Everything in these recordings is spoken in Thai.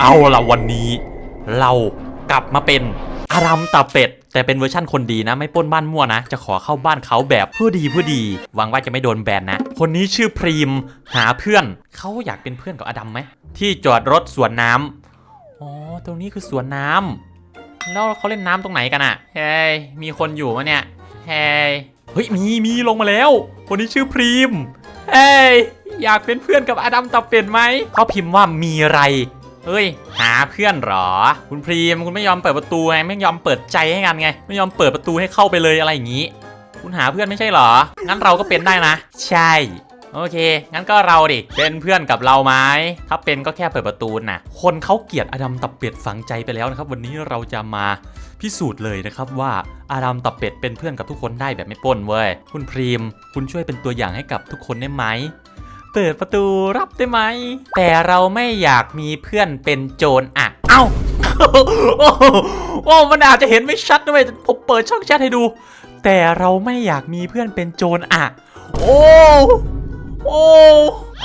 เอาละวันนี้ เรากลับมาเป็นอารัมตาเป็ด แต่เป็นเวอร์ชั่นคนดีนะ ไม่ป้นบ้านมั่วนะ จะขอเข้าบ้านเขาแบบเพื่อดีเพื่อดี หวังว่าจะไม่โดนแบนนะ คนนี้ชื่อพรีมหาเพื่อนเขาอยากเป็นเพื่อนกับอดัมไหมที่จอดรถสวนน้ำอ๋อตรงนี้คือสวนน้ำแล้วเขาเล่นน้ำตรงไหนกันอะเฮ้ยมีคนอยู่มะเนี่ยเฮ้ยเฮ้ยมีมีลงมาแล้ว คนนี้ชื่อพรีมเฮ้ยอยากเป็นเพื่อนกับอดัมตับเป็ดไหมเขาพิมพ์ว่ามีไร เฮ้ย หาเพื่อนเหรอ คุณพรีมคุณไม่ยอมเปิดประตูไงไม่ยอมเปิดใจให้กันไง ไม่ยอมเปิดประตูให้เข้าไปเลยอะไรอย่างนี้ คุณหาเพื่อนไม่ใช่หรอ งั้นเราก็เป็นได้นะ ใช่ โอเค งั้นก็เราดิ เป็นเพื่อนกับเราไหมถ้าเป็นก็แค่เปิดประตูนะคนเขาเกลียดอดัมตับเป็ดฝังใจไปแล้วนะครับ วันนี้เราจะมาพิสูจน์เลยนะครับว่าอาดัมตับเป็ดเป็นเพื่อนกับทุกคนได้แบบไม่ป้นเว้ย คุณพรีม คุณช่วยเป็นตัวอย่างให้กับทุกคนได้ไหม เปิดประตูรับได้ไหม แต่เราไม่อยากมีเพื่อนเป็นโจรอะ เอ้าโอ้โหโอ้ มันอาจจะเห็นไม่ชัดด้วยผมเปิดช่องแชทให้ดู แต่เราไม่อยากมีเพื่อนเป็นโจรอะ โอ้ โอ้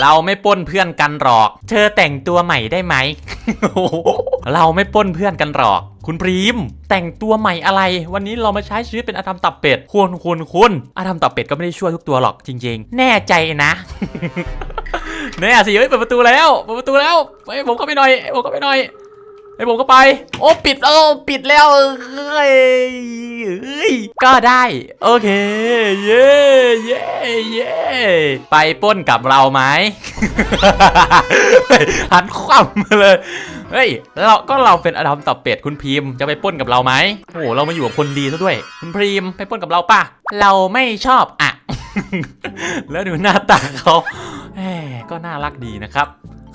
เราไม่ปล้นเพื่อนกันหรอก เธอแต่งตัวใหม่ได้ไหม เราไม่ป้นเพื่อนกันหรอก คุณพรีม แต่งตัวใหม่อะไร วันนี้เรามาใช้ชีวิตเป็นอาดัมตับเป็ดคุณคุณคุณอาดัมตับเป็ดก็ไม่ได้ช่วยทุกตัวหรอกจริง ๆ แน่ใจนะแน่สิเฮ้ยเปิดประตูแล้วเปิดประตูแล้วไอ้ยผมเข้าไปหน่อยผมเข้าไปหน่อย ไอ้ผมก็ไป โอ้ปิดโอ้ปิดแล้วเฮ้ยเฮ้ยก็ได้ โอเค เย้เย้เย้ไปปล้นกับเราไหมหันคว่ำมาเลยเฮ้ยเราก็เราเป็นอดัมตับเป็ดคุณพิมพ์จะไปปล้นกับเราไหมโอ้โหเรามาอยู่กับคนดีซะด้วย คุณพิมพ์ไปปล้นกับเราป่ะ เราไม่ชอบอะ แล้วดูหน้าตาเขาแหมก็น่ารักดีนะครับ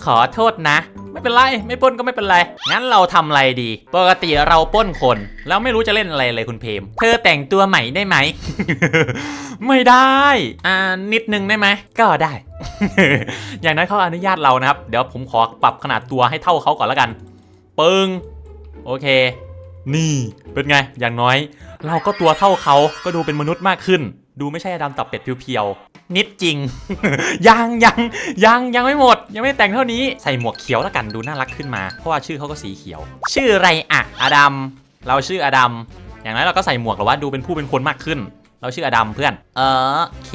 ขอโทษนะ ไม่เป็นไร ไม่ป้นก็ไม่เป็นไร งั้นเราทำอะไรดี ปกติเราป้นคน แล้วไม่รู้จะเล่นอะไรเลยคุณเพม เธอแต่งตัวใหม่ได้ไหม ไม่ได้ อ่า นิดนึงได้ไหม ก็ได้ อย่างนั้นเขาอนุญาตเรานะครับ เดี๋ยวผมขอปรับขนาดตัวให้เท่าเขาก่อนแล้วกัน ปึ้ง โอเค นี่เป็นไง อย่างน้อย เราก็ตัวเท่าเขา ก็ดูเป็นมนุษย์มากขึ้น ดูไม่ใช่ดำตับเป็ดเพียวๆ นิดจริง ยังยังยังยังไม่หมด ยังไม่แต่งเท่านี้ใส่หมวกเขียวแล้วกันดูน่ารักขึ้นมา เพราะว่าชื่อเขาก็สีเขียว ชื่ออะไรอะอดัมเราชื่ออดัมอย่างนั้นเราก็ใส่หมวกหรอว่าดูเป็นผู้เป็นคนมากขึ้น เราชื่ออดัมเพื่อน เออเค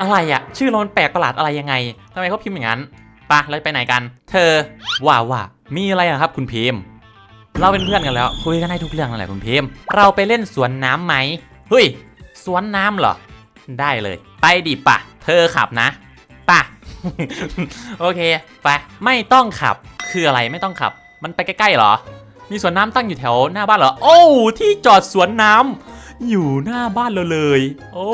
อะไรอะชื่อเรามันแปลกประหลาดอะไรยังไงทำไมเขาพิมพ์อย่างนั้นปะเราไปไหนกัน เธอว่าว่ามีอะไรอะครับ คุณพิมพ์เราเป็นเพื่อนกันแล้ว คุยกันได้ทุกเรื่องนั่นแหละคุณพิมพ์ เราไปเล่นสวนน้ำไหมเฮ้ยสวนน้ำเหรอ ได้เลย ไปดิปะ เธอขับนะปะโอเค ไปไม่ต้องขับคืออะไรไม่ต้องขับ มันไปใกล้ๆเหรอ มีสวนน้ำตั้งอยู่แถวหน้าบ้านเหรอ โอ้ที่จอดสวนน้ำอยู่หน้าบ้านเราเลย โอ้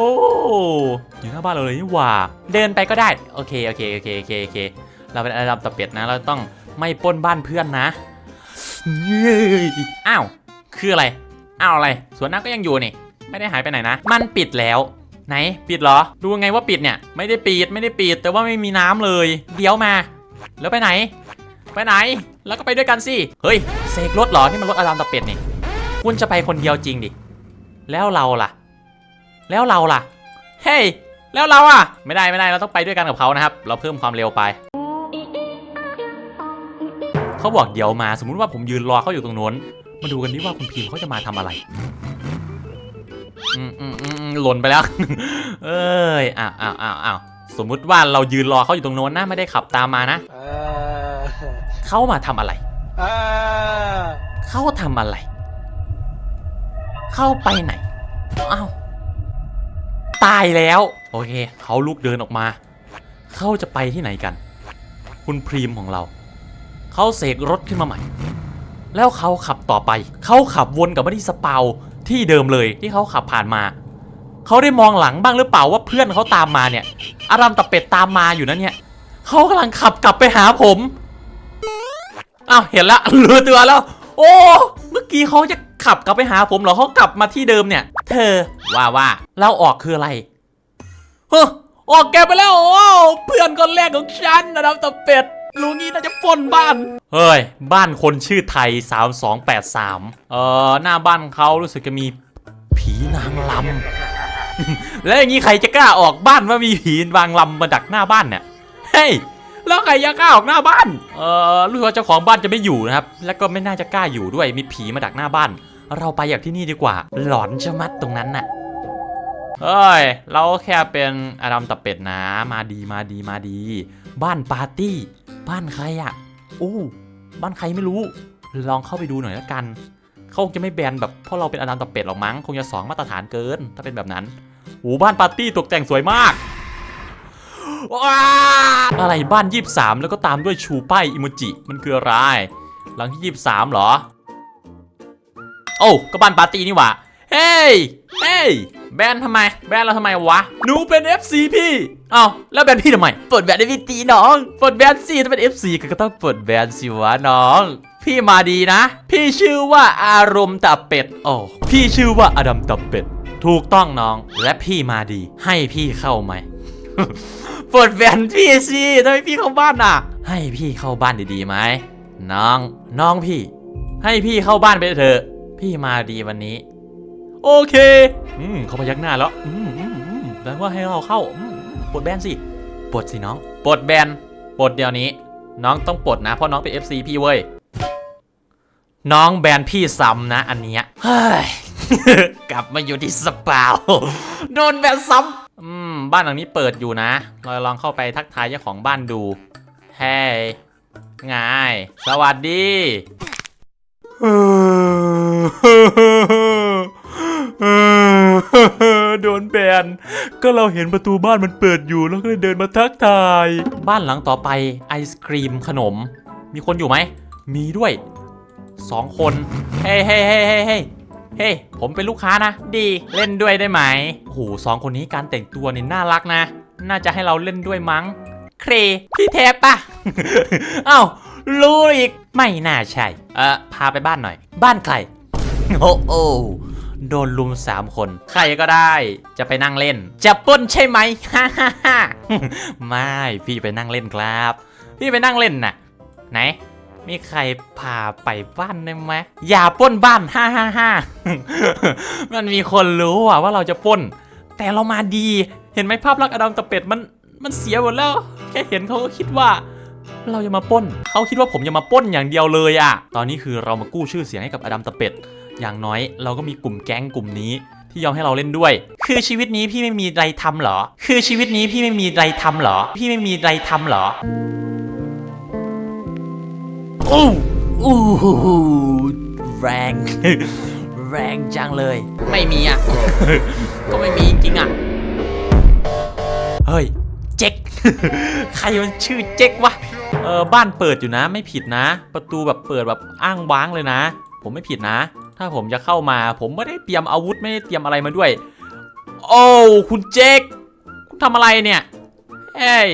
อยู่หน้าบ้านเราเลยนี่หว่า เดินไปก็ได้ โอเคโอเคโอเคโอเคโอเค เราเป็นอาดัมตะเป็ดนะ เราต้องไม่ปล้นบ้านเพื่อนนะเย้อ้าวคืออะไรอ้าวอะไร สวนน้ำก็ยังอยู่นี่ ไม่ได้หายไปไหนนะ มันปิดแล้ว ไหนปิดเหรอ ดูไงว่าปิดเนี่ย ไม่ได้ปิดไม่ได้ปิด แต่ว่าไม่มีน้ำเลย เดี๋ยวมา แล้วไปไหน ไปไหน แล้วก็ไปด้วยกันสิ เฮ้ยเสกรถเหรอ นี่มันรถอาดามตะเป็ดนี่ คุณจะไปคนเดียวจริงดิ แล้วเราล่ะ แล้วเราล่ะ เฮ้ย แล้วเราอะ ไม่ได้ไม่ได้ เราต้องไปด้วยกันกับเขานะครับ เราเพิ่มความเร็วไป เขาบอกเดี๋ยวมา สมมุติว่าผมยืนรอเขาอยู่ตรงโน้น มาดูกันดิว่าคุณพิมพ์เขาจะมาทำอะไร อืมอืมอืมอืม หล่นไปแล้ว เอ้ยอ้าวอ้าวอ้าวอ้าวสมมุติว่าเรายืนรอเขาอยู่ตรงโน้นนะไม่ได้ขับตามมานะเออเขามาทำอะไรเออเขาทำอะไร เข้าไปไหนอ้าวตายแล้ว โอเคเขาลุกเดินออกมาเขาจะไปที่ไหนกัน คุณพรีมของเราเขาเสกรถขึ้นมาใหม่ แล้วเขาขับต่อไปเขาขับวนกลับมาที่สปาวที่เดิมเลยที่เขาขับผ่านมา เขาได้มองหลังบ้างหรือเปล่าว่าเพื่อนเขาตามมาเนี่ยอารัมตะเป็ดตามมาอยู่นะเนี่ยเขากำลังขับกลับไปหาผมอ้าวเห็นละรู้ตัวแล้ว โอ้เมื่อกี้เขาจะขับกลับไปหาผมเหรอเขากลับมาที่เดิมเนี่ย เธอว่าว่าเราออกคืออะไรเฮ้อออกแกไปแล้วโอ้เพื่อนคนแรกของฉันนะครับตะเป็ดรู้งี้น่าจะปล้นบ้าน เฮ้ย บ้านคนชื่อไทย 3283 เอ่อ หน้าบ้านเขารู้สึกจะมีผีนางลำ แล้วอย่างนี้ใครจะกล้าออกบ้านว่ามีผีนางลำมาดักหน้าบ้านเนี่ยเฮ้ยแล้วใครจะกล้าออกหน้าบ้านเออรู้สึกว่าเจ้าของบ้านจะไม่อยู่นะครับ แล้วก็ไม่น่าจะกล้าอยู่ด้วยมีผีมาดักหน้าบ้าน เราไปอยากที่นี่ดีกว่า หลอนชะมัดตรงนั้นน่ะเฮ้ย เราแค่เป็นอดัมตับเป็ดนะ มาดีมาดีมาดี บ้านปาร์ตี้ บ้านใครอะโอ้บ้านใครไม่รู้ ลองเข้าไปดูหน่อยละกัน เขาคงจะไม่แบนแบบเพราะเราเป็นอดัมตับเป็ดหรอกมั้งคงจะสองมาตรฐานเกิน ถ้าเป็นแบบนั้นโอ้บ้านปาร์ตี้ตกแต่งสวยมากว้าอะไรบ้าน 23 แล้วก็ตามด้วยชูป้ายอิโมจิมันคืออะไร หลังที่ 23เหรอ โอ้าก็บ้านปาร์ตี้นี่หว่า เฮ้ยเฮ้ยแบนทำไม แบนเราทำไมวะ หนูเป็น FC พี่เอ้าแล้วแบนพี่ทำไมเปิดแบนได้พี่ตีน้องเปิดแบนสิถ้าเป็น FC ก็ก็ต้องเปิดแบนสิวะน้อง พี่มาดีนะ พี่ชื่อว่าอารมณ์ตับเป็ดโอ้พี่ชื่อว่าอดัมตับเป็ด ถูกต้องน้อง และพี่มาดี ให้พี่เข้าไหมปิดแบนพี่สิทำไมพี่เข้าบ้านอะ ให้พี่เข้าบ้านดีๆไหมน้อง น้องพี่ ให้พี่เข้าบ้านไปเถอะ พี่มาดีวันนี้ โอเคอืมเขาพยักหน้าแล้วอืมอืมอืมแปลว่าให้เราเข้าอืมปลดแบนสิปลดสิน้องปลดแบนปลดเดี๋ยวนี้ น้องต้องปลดนะเพราะน้องเป็น FC พี่เว้ย น้องแบนพี่ซ้ำนะ อันเนี้ยเฮ้ยกลับมาอยู่ที่สปาวโดนแบนซ้ำอืมบ้านหลังนี้เปิดอยู่นะ เราลองเข้าไปทักทายเจ้าของบ้านดูเฮ้ยไงสวัสดีโดนแบน ก็เราเห็นประตูบ้านมันเปิดอยู่แล้วก็เลยเดินมาทักทาย บ้านหลังต่อไปไอศครีมขนม มีคนอยู่ไหม มีด้วย สองคน เฮ้ยเฮ้ยเฮ้ยเฮ้ยเฮ้ยเฮ้ผมเป็นลูกค้านะ ดีเล่นด้วยได้ไหมโอ้โหสองคนนี้การแต่งตัวนี่น่ารักนะ น่าจะให้เราเล่นด้วยมั้ง เครพี่แทบปะเอ้ารู้อีกไม่น่าใช่เออพาไปบ้านหน่อย บ้านใครโอ้โอ้โดนลุมสามคน ใครก็ได้ จะไปนั่งเล่น จะป้นใช่ไหมฮ่าฮ่าฮ่าไม่ พี่ไปนั่งเล่นครับ พี่ไปนั่งเล่นน่ะ ไหน มีใครพาไปบ้านได้ไหมอย่าป้นบ้านฮ่าฮ่าฮ่ามันมีคนรู้อะว่าเราจะป้น แต่เรามาดี เห็นไหมภาพลักษณ์อดัมตะเป็ดมันมันเสียหมดแล้ว แค่เห็นเขาก็คิดว่า เราจะมาป้น เขาคิดว่าผมจะมาป้นอย่างเดียวเลยอะตอนนี้คือเรามากู้ชื่อเสียงให้กับอดัมตะเป็ด อย่างน้อยเราก็มีกลุ่มแก๊งกลุ่มนี้ที่ยอมให้เราเล่นด้วย คือชีวิตนี้พี่ไม่มีอะไรทำเหรอ คือชีวิตนี้พี่ไม่มีอะไรทำเหรอ พี่ไม่มีอะไรทำเหรอ อู้อู้หูแรงแรงจังเลย ไม่มีอะ ก็ไม่มีจริงอะ เฮ้ย เจ๊ก ใครมันชื่อเจ๊กวะ เออบ้านเปิดอยู่นะ ไม่ผิดนะ ประตูแบบเปิดแบบอ้างว้างเลยนะ ผมไม่ผิดนะ ถ้าผมจะเข้ามา ผมไม่ได้เตรียมอาวุธไม่ได้เตรียมอะไรมาด้วย โอ้คุณเจ๊ก คุณทำอะไรเนี่ย เฮ้ย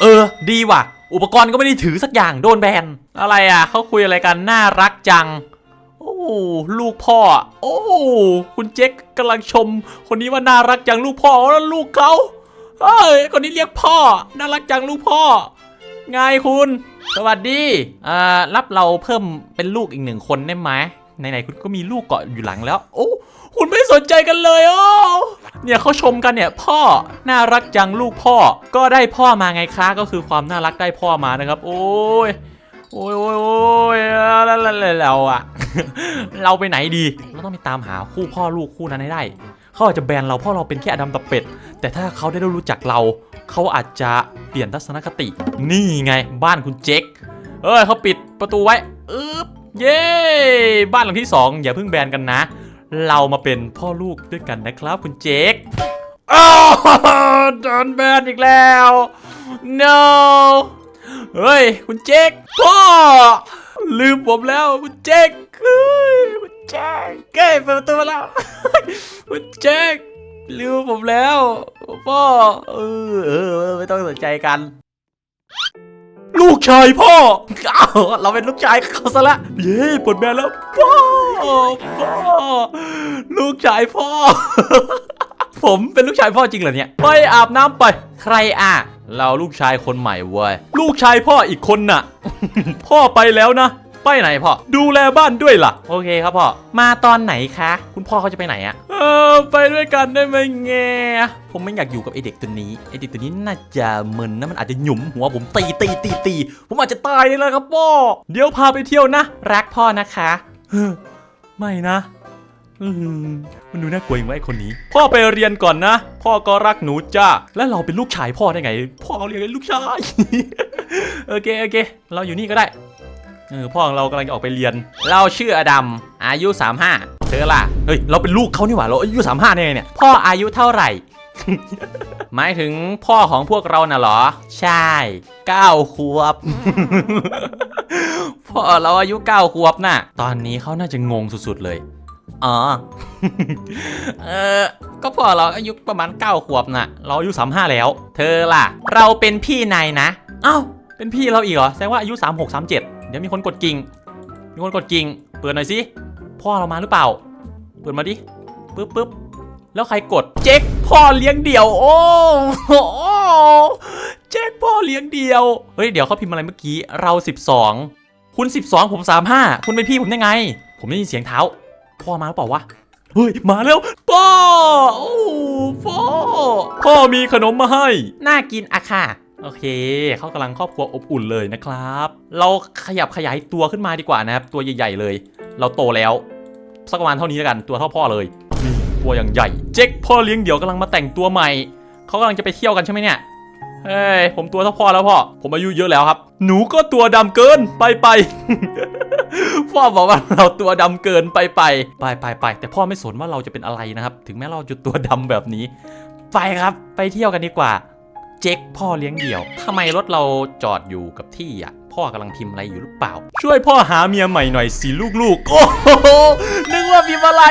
เออ ดีว่ะ อุปกรณ์ก็ไม่ได้ถือสักอย่างโดนแบน อะไรอะเขาคุยอะไรกัน น่ารักจัง โอ้ลูกพ่อ โอ้คุณเจ๊กกำลังชม คนนี้ว่าน่ารักจังลูกพ่อแล้วลูกเขาเอ้ยคนนี้เรียกพ่อ น่ารักจังลูกพ่อ ไงคุณ สวัสดีอ่ารับเราเพิ่มเป็นลูกอีกหนึ่งคนได้ไหม ไหนๆคุณก็มีลูกเกาะอยู่หลังแล้ว โอ้คุณไม่สนใจกันเลยโอ้เนี่ยเขาชมกันเนี่ยพ่อน่ารักจังลูกพ่อก็ได้พ่อมาไงคะก็คือความน่ารักได้พ่อมานะครับ โอ้ยโอ้ยโอ้ยโอ้ยแล้วแล้วแล้วเราอะเราไปไหนดีเราต้องไปตามหาคู่พ่อลูกคู่นั้นให้ได้เขาอาจจะแบนเราเพราะเราเป็นแค่อดัมตะเป็ด แต่ถ้าเขาได้รู้จักเรา เขาอาจจะเปลี่ยนทัศนคติ นี่ไงบ้านคุณเจ๊กเอ้ยเขาปิดประตูไว้อึ๊บ เย้ บ้านหลังที่สองอย่าเพิ่งแบนกันนะ เรามาเป็นพ่อลูกด้วยกันนะครับคุณเจ๊กอ้าวโดนแบนอีกแล้ว no เฮ้ย คุณเจ๊กพ่อลืมผมแล้วคุณเจ๊กเฮ้ยคุณเจ๊กเก้เปิดประตูมาแล้วคุณเจ๊กลืมผมแล้ว พ่อเออเออเออไม่ต้องสนใจกัน ลูกชายพ่ออ้าวเราเป็นลูกชายเขาซะละ เย้ปลดแบนแล้ว พ่อ พ่อ ลูกชายพ่อ ผมเป็นลูกชายพ่อจริงเหรอเนี่ย ไปอาบน้ำไป ใครอะ เราลูกชายคนใหม่เว้ย ลูกชายพ่ออีกคนน่ะ พ่อไปแล้วนะ ไปไหนพ่อ ดูแลบ้านด้วยล่ะ โอเคครับพ่อ มาตอนไหนคะ คุณพ่อเขาจะไปไหนอะเออไปด้วยกันได้ไหมแงผมไม่อยากอยู่กับไอเด็กตัวนี้ไอเด็กตัวนี้น่าจะมึนนะมันอาจจะหยุมหัวผมตีตีตีตีผมอาจจะตายเลยละครับพ่อ เดี๋ยวพาไปเที่ยวนะ รักพ่อนะคะเฮ้อไม่นะอืมมันดูน่ากลัวอย่างไรไอ้คนนี้ พ่อไปเรียนก่อนนะ พ่อก็รักหนูจ้า แล้วเราเป็นลูกชายพ่อได้ไง พ่อเรียกเป็นลูกชาย โอเค โอเค เราอยู่นี่ก็ได้ เออพ่อของเรากำลังจะออกไปเรียน เราชื่ออดัมอายุ 35 เธอล่ะ เฮ้ย เราเป็นลูกเขานี่หว่า เราอายุ 35เนี่ยเนี่ย พ่ออายุเท่าไหร่ หมายถึงพ่อของพวกเราน่ะเหรอ ใช่9ขวบ พ่อเราอายุ9ขวบน่ะ ตอนนี้เขาน่าจะงงสุดๆเลย อ๋อ เออก็พอเราอายุประมาณ9ขวบน่ะ เราอายุ35แล้ว เธอล่ะ เราเป็นพี่นายนะ เอ้า เป็นพี่เราอีกเหรอ แสดงว่าอายุ36 37 เดี๋ยวมีคนกดกิ่ง มีคนกดกิ่ง เปิดหน่อยสิ พ่อเรามาหรือเปล่า เปิดมาดิ ปึ๊บปึ๊บแล้วใครกด เจ๊กพ่อเลี้ยงเดี่ยว โอ้โหเจ๊กพ่อเลี้ยงเดี่ยว เฮ้ย เดี๋ยวเขาพิมพ์อะไรเมื่อกี้ เรา 12 คุณ 12 ผม 35 คุณเป็นพี่ผมได้ไง ผมได้ยินเสียงเท้า พ่อมาหรือเปล่าวะ เฮ้ย มาแล้ว พ่อ โอ้ พ่อ พ่อมีขนมมาให้ น่ากินอะค่ะ โอเค เขากำลังครอบครัวอบอุ่นเลยนะครับ เราขยับขยายตัวขึ้นมาดีกว่านะครับ ตัวใหญ่ๆเลย เราโตแล้ว สักประมาณเท่านี้แล้วกัน ตัวเท่าพ่อเลยนี่ตัวอย่างใหญ่ เจ๊กพ่อเลี้ยงเดี่ยวกำลังมาแต่งตัวใหม่ เขากำลังจะไปเที่ยวกันใช่ไหมเนี่ย เฮ้ย ผมตัวเท่าพ่อแล้วพ่อ ผมอายุเยอะแล้วครับ หนูก็ตัวดำเกิน ไปไป พ่อบอกว่าเราตัวดำเกินไปไป ไปไปไป แต่พ่อไม่สนว่าเราจะเป็นอะไรนะครับ ถึงแม้เราจะตัวดำแบบนี้ ไปครับ ไปเที่ยวกันดีกว่า เจ๊กพ่อเลี้ยงเดี่ยวทำไมรถเราจอดอยู่กับที่อะ พ่อกำลังพิมพ์อะไรอยู่หรือเปล่า ช่วยพ่อหาเมียใหม่หน่อยสิลูกๆ โอ้โหนึกว่าพิมพ์อะไร